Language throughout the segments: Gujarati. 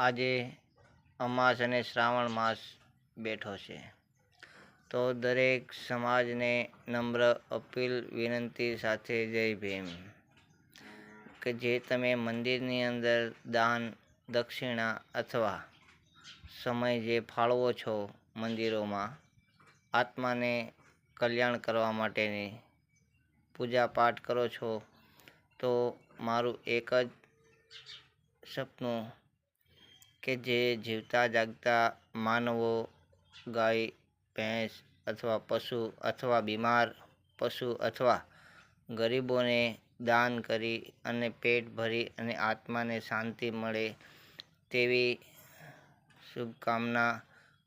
આજે અમાસ અને શ્રાવણ માસ બેઠો છે. તો દરેક સમાજને નમ્ર અપીલ, વિનંતી સાથે જય ભીમ. કે જે તમે મંદિરની અંદર દાન, દક્ષિણા અથવા સમય જે ફાળવો છો મંદિરોમાં, આત્માને કલ્યાણ કરવા માટેની પૂજા પાઠ કરો છો, તો મારું એક જ સપનું કે જે જીવતા જાગતા માનવો, ગાય, ભેંસ અથવા પશુ અથવા બીમાર પશુ અથવા ગરીબોને દાન કરી અને પેટ ભરી અને આત્માને શાંતિ મળે તેવી શુભકામના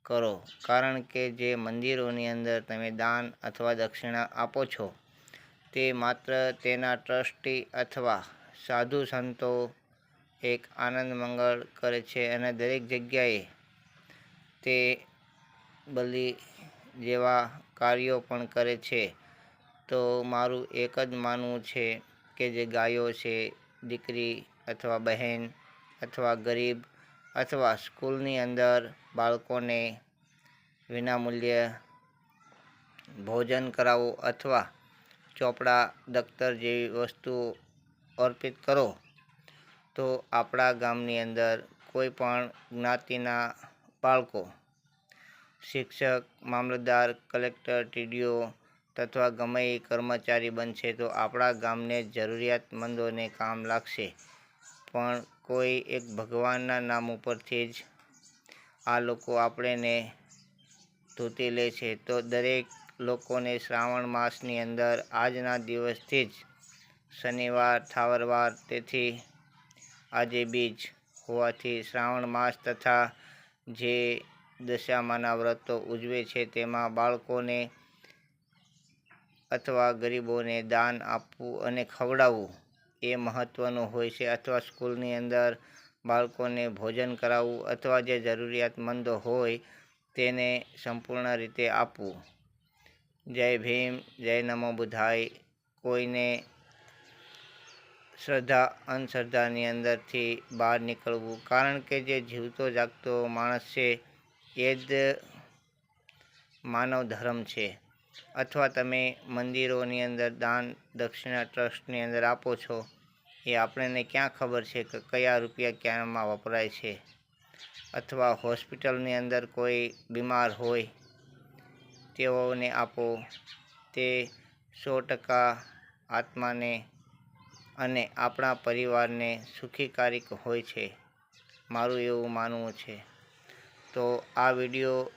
કરો. કારણ કે જે મંદિરોની અંદર તમે દાન અથવા દક્ષિણા આપો છો, તે માત્ર તેના ટ્રસ્ટી અથવા સાધુ સંતો એક આનંદ મંગળ કરે છે અને દરેક જગ્યાએ તે બલિ જેવા કાર્યો પણ કરે છે. તો મારું એક જ માનવું છે કે જે ગાયો છે, દીકરી અથવા બહેન અથવા ગરીબ અથવા સ્કૂલની અંદર બાળકોને વિનામૂલ્યે ભોજન કરાવો અથવા ચોપડા, દફતર જેવી વસ્તુઓ અર્પિત કરો તો આપણા ગામની અંદર કોઈ પણ જ્ઞાતિના બાળકો, શિક્ષક, મામલતદાર, કલેક્ટર, ટીડીઓ તથા ગમે એ કર્મચારી બનશે તો આપણા ગામને જરૂરિયાતમંદોને કામ લાગશે. પણ કોઈ એક ભગવાનના નામ ઉપરથી જ આ લોકો આપણેને ધોતી લે છે. તો દરેક લોકોને શ્રાવણ માસની અંદર આજના દિવસથી જ શનિવાર, થાવરવાર તેથી આજે બીજ હોવાથી શ્રાવણ માસ તથા જે દશામાના વ્રતો ઉજવે છે તેમાં બાળકોને અથવા ગરીબોને દાન આપવું અને ખવડાવવું એ મહત્ત્વનું હોય છે. અથવા સ્કૂલની અંદર બાળકોને ભોજન કરાવવું અથવા જે જરૂરિયાતમંદો હોય તેને સંપૂર્ણ રીતે આપવું. જય ભીમ, જય નમો બુધાય. કોઈને શ્રદ્ધા અંધશ્રદ્ધાની અંદરથી બહાર નીકળવું. કારણ કે જે જીવતો, જાગતો માણસ છે, એ જ માનવ ધર્મ છે. અથવા તમે મંદિરોની અંદર દાન દક્ષિણા ટ્રસ્ટની અંદર આપો છો, એ આપણને ક્યાં ખબર છે કે કયા રૂપિયા ક્યાંમાં વપરાય છે? અથવા હોસ્પિટલની અંદર કોઈ બીમાર હોય, તેઓને આપો. તે સો ટકા આત્માને અને આપણા પરિવારને સુખીકારક હોય છે. મારું એવું માનવું છે. તો આ વીડિયો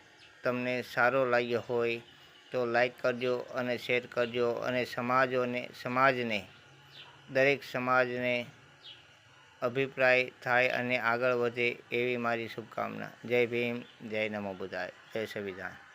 તમને સારો લાગ્યો હોય તો લાઈક કરજો અને શેર કરજો અને સમાજોને, સમાજને, દરેક સમાજને અભિપ્રાય થાય અને આગળ વધે એવી મારી શુભકામના. જય ભીમ, જય નમો બુધાય જય સંવિધાન.